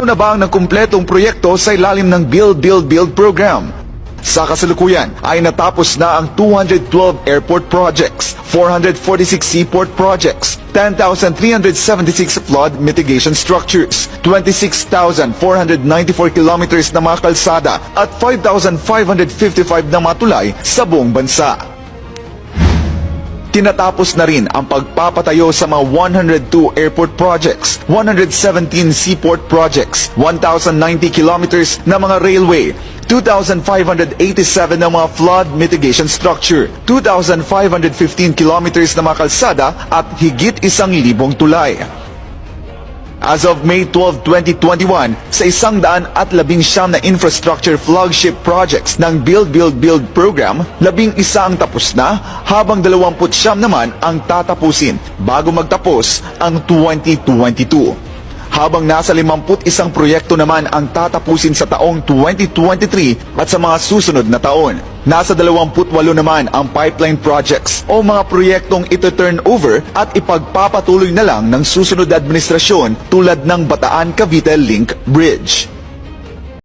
Ano na ba ang nagkumpletong proyekto sa ilalim ng Build Build Build program? Sa kasalukuyan ay natapos na ang 212 airport projects, 446 seaport projects, 10,376 flood mitigation structures, 26,494 kilometers na mga kalsada at 5,555 na matulay sa buong bansa. Tinatapos na rin ang pagpapatayo sa mga 102 airport projects, 117 seaport projects, 1,090 kilometers na mga railway, 2,587 na mga flood mitigation structure, 2,515 kilometers na mga kalsada at higit isang libong tulay. As of May 12, 2021, sa isang daan at labing siyam na infrastructure flagship projects ng Build Build Build program, labing isa ang tapos na, habang dalawamput siyam naman ang tatapusin bago magtapos ang 2022 habang nasa 51 proyekto naman ang tatapusin sa taong 2023 at sa mga susunod na taon. Nasa 28 naman ang pipeline projects o mga proyektong ito turn over at ipagpapatuloy na lang ng susunod na administrasyon tulad ng Bataan Cavite Link Bridge.